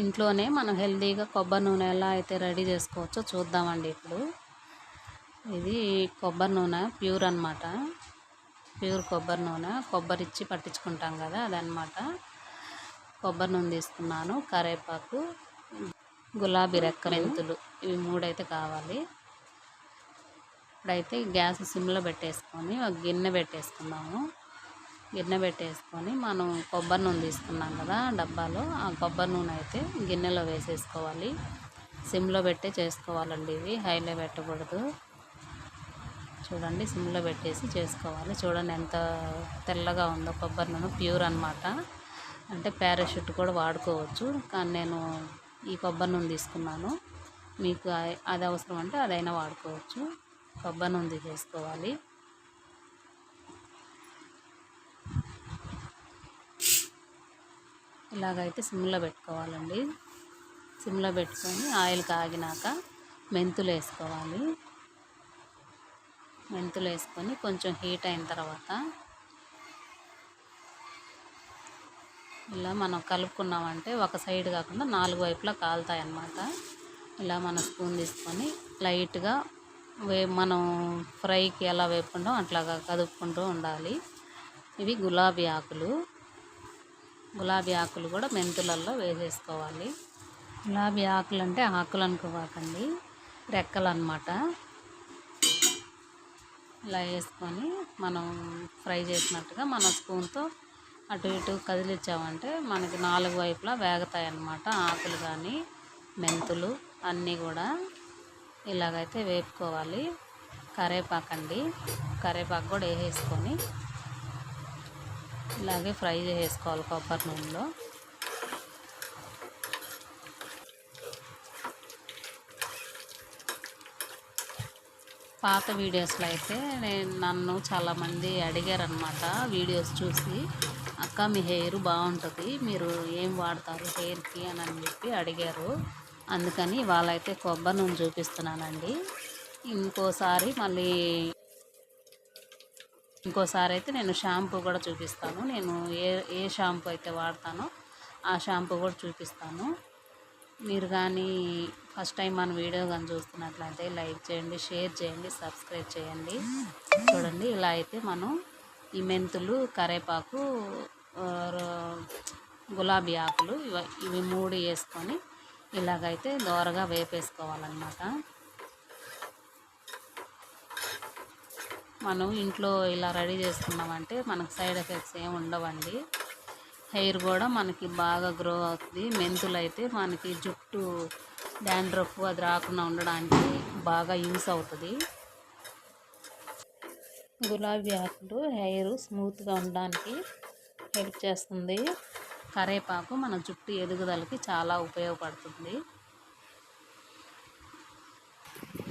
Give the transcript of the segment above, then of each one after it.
ఇంట్లోనే మనం హెల్తీగా కొబ్బరి నూనె ఎలా అయితే రెడీ చేసుకోవచ్చో చూద్దామండి ఇప్పుడు. ఇది కొబ్బరి నూనె ప్యూర్ అనమాట ప్యూర్ కొబ్బరి నూనె కొబ్బరి ఇచ్చి పట్టించుకుంటాం కదా అదనమాట కొబ్బరి నూనె తీసుకున్నాను కరేపాకు గులాబీ రెక్క మెంతులు. ఇవి మూడైతే కావాలి. ఇప్పుడైతే గ్యాస్ సిమ్లో పెట్టేసుకొని ఒక గిన్నె పెట్టేసుకున్నాము గిన్నె పెట్టేసుకొని మనం కొబ్బరి నూనె తీసుకున్నాం కదా డబ్బాలో. ఆ కొబ్బరి నూనె అయితే గిన్నెలో వేసేసుకోవాలి. సిమ్లో పెట్టే చేసుకోవాలండి ఇవి. హైలో పెట్టకూడదు. చూడండి సిమ్లో పెట్టేసి చేసుకోవాలి. చూడండి ఎంత తెల్లగా ఉందో. కొబ్బరి నూనె ప్యూర్ అనమాట అంటే పారాషూట్ కూడా వాడుకోవచ్చు. కానీ నేను ఈ కొబ్బరి నూనె తీసుకున్నాను. మీకు అది అవసరం అంటే అదైనా వాడుకోవచ్చు. కొబ్బరి నూనె తీసేసుకోవాలి. ఇలాగైతే సిమ్లో పెట్టుకోవాలండి. సిమ్లో పెట్టుకొని ఆయిల్ కాగినాక మెంతులు వేసుకోవాలి. మెంతులు వేసుకొని కొంచెం హీట్ అయిన తర్వాత ఇలా మనం కలుపుకున్నామంటే ఒక సైడ్ కాకుండా నాలుగు వైపులా కాలుతాయి అన్నమాట ఇలా మన స్పూన్ తీసుకొని లైట్గా వే మనం ఫ్రైకి ఎలా వేపుకుంటాం అట్లాగా కదుపుకుంటూ ఉండాలి. ఇవి గులాబీ ఆకులు. గులాబీ ఆకులు కూడా మెంతులలో వేసేసుకోవాలి. గులాబీ ఆకులు అంటే ఆకులు అనుకోవాకండి రెక్కలు అనమాట ఇలా వేసుకొని మనం ఫ్రై చేసినట్టుగా మన స్పూన్తో అటు ఇటు కదిలిచ్చామంటే మనకి నాలుగు వైపులా వేగుతాయి అన్నమాట ఆకులు కానీ మెంతులు అన్నీ కూడా. ఇలాగైతే వేపుకోవాలి. కరేపాకండి. కరేపాకు కూడా వేసేసుకొని ఇలాగే ఫ్రై చేసుకోవాలి కొబ్బరి నూనెలో. పాత వీడియోస్లో అయితే నేను నన్ను చాలామంది అడిగారనమాట వీడియోస్ చూసి అక్క మీ హెయిర్ బాగుంటుంది మీరు ఏం వాడతారు హెయిర్కి? అని అని చెప్పి అడిగారు. అందుకని వాళ్ళైతే కొబ్బరి నూనె చూపిస్తున్నానండి. ఇంకోసారి మళ్ళీ ఇంకోసారి అయితే నేను షాంపూ కూడా చూపిస్తాను. నేను ఏ ఏ షాంపూ అయితే వాడతానో ఆ షాంపూ కూడా చూపిస్తాను. మీరు కానీ ఫస్ట్ టైం మన వీడియో కానీ చూస్తున్నట్లయితే లైక్ చేయండి షేర్ చేయండి సబ్స్క్రైబ్ చేయండి. చూడండి ఇలా అయితే మనం ఈ మెంతులు కరేపాకు గులాబీ ఆకులు ఇవి ఇవి మూడు వేసుకొని ఇలాగైతే దోరగా వేపేసుకోవాలన్నమాట. మనం ఇంట్లో ఇలా రెడీ చేసుకున్నామంటే మనకు సైడ్ ఎఫెక్ట్స్ ఏమి ఉండవండి. హెయిర్ కూడా మనకి బాగా గ్రో అవుతుంది. మెంతులు అయితే మనకి జుట్టు డాండ్రఫ్ అది రాకుండా ఉండడానికి బాగా యూస్ అవుతుంది. గులాబీ ఆకులు హెయిర్ స్మూత్గా ఉండడానికి హెల్ప్ చేస్తుంది. కరేపాకు మన జుట్టు ఎదుగుదలకి చాలా ఉపయోగపడుతుంది.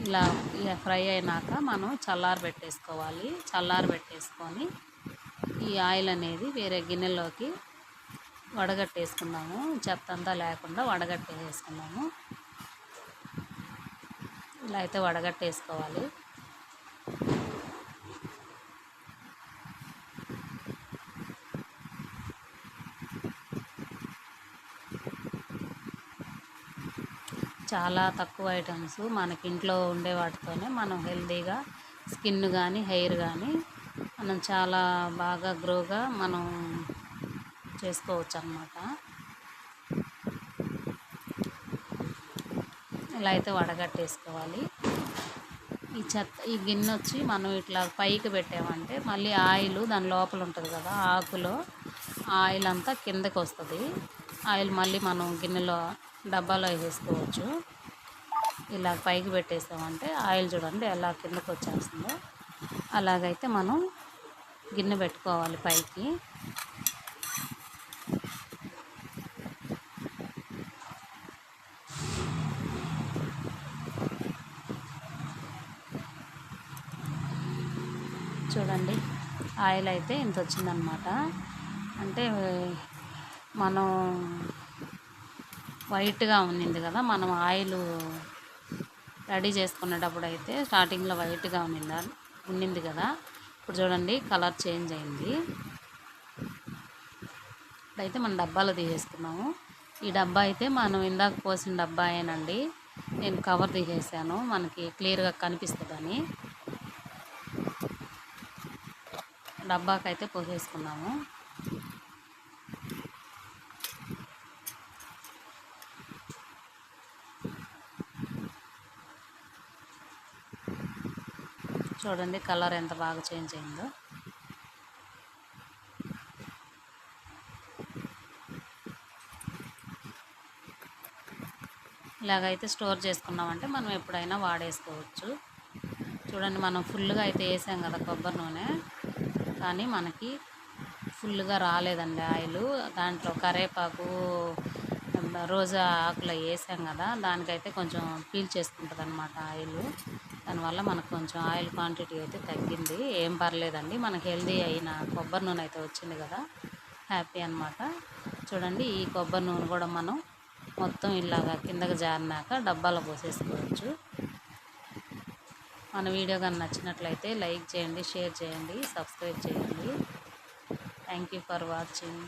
ఇలా ఇలా ఫ్రై అయినాక మనం చల్లారి పెట్టేసుకోవాలి. చల్లారి పెట్టేసుకొని ఈ ఆయిల్ అనేది వేరే గిన్నెలోకి వడగట్టేసుకుందాము చెత్తంతా లేకుండా వడగట్టేసుకుందాము ఇలా అయితే వడగట్టేసుకోవాలి. చాలా తక్కువ ఐటమ్స్ మనకి ఇంట్లో ఉండే వాటితోనే మనం హెల్తీగా స్కిన్ కానీ హెయిర్ కానీ మనం చాలా బాగా గ్రోగా మనం చేసుకోవచ్చు అన్నమాట ఇలా అయితే వడగట్టేసుకోవాలి. ఈ చెత్త ఈ గిన్నె వచ్చి మనం ఇట్లా పైకి పెట్టామంటే మళ్ళీ ఆయిల్ దాని లోపల ఉంటుంది కదా ఆకులో ఆయిల్ అంతా కిందకి వస్తుంది ఆయిల్ మళ్ళీ మనం గిన్నెలో డబ్బాలో వేసుకోవచ్చు. ఇలా పైకి పెట్టేసామంటే ఆయిల్ చూడండి ఎలా కిందకు వచ్చేస్తుందో అలాగైతే మనం గిన్నె పెట్టుకోవాలి పైకి. చూడండి ఆయిల్ అయితే ఇంత వచ్చిందనమాట అంటే మనం వైట్గా ఉన్నింది కదా మనం ఆయిల్ రెడీ చేసుకునేటప్పుడు అయితే స్టార్టింగ్లో వైట్గా ఉన్నిందా ఉన్నింది కదా. ఇప్పుడు చూడండి కలర్ చేంజ్ అయింది. ఇప్పుడైతే మనం డబ్బాలో తీసేసుకున్నాము. ఈ డబ్బా అయితే మనం ఇందాక పోసిన డబ్బా అయినండి నేను కవర్ తీసేసాను. మనకి క్లియర్గా కనిపిస్తుందని. డబ్బాకైతే పోసేసుకున్నాము. చూడండి కలర్ ఎంత బాగా చేంజ్ అయిందో. ఇలాగైతే స్టోర్ చేసుకున్నామంటే మనం ఎప్పుడైనా వాడేసుకోవచ్చు. చూడండి మనం ఫుల్గా అయితే వేసాం కదా కొబ్బరి నూనె. కానీ మనకి ఫుల్గా రాలేదండి ఆయిల్. దాంట్లో కరేపాకు రోజా ఆకులు వేసాం కదా దానికైతే కొంచెం పీల్ చేసుకుంటుంది అనమాట ఆయిల్. దానివల్ల మనకు కొంచెం ఆయిల్ క్వాంటిటీ అయితే తగ్గింది. ఏం పర్లేదండి మనకి హెల్దీ అయిన కొబ్బరి నూనె అయితే వచ్చింది కదా హ్యాపీ అనమాట చూడండి ఈ కొబ్బరి నూనె కూడా మనం మొత్తం ఇలాగా కిందకి జారినాక డబ్బాలో పోసేసుకోవచ్చు. మన వీడియో కానీ నచ్చినట్లయితే లైక్ చేయండి షేర్ చేయండి సబ్స్క్రైబ్ చేయండి. Thank you for watching.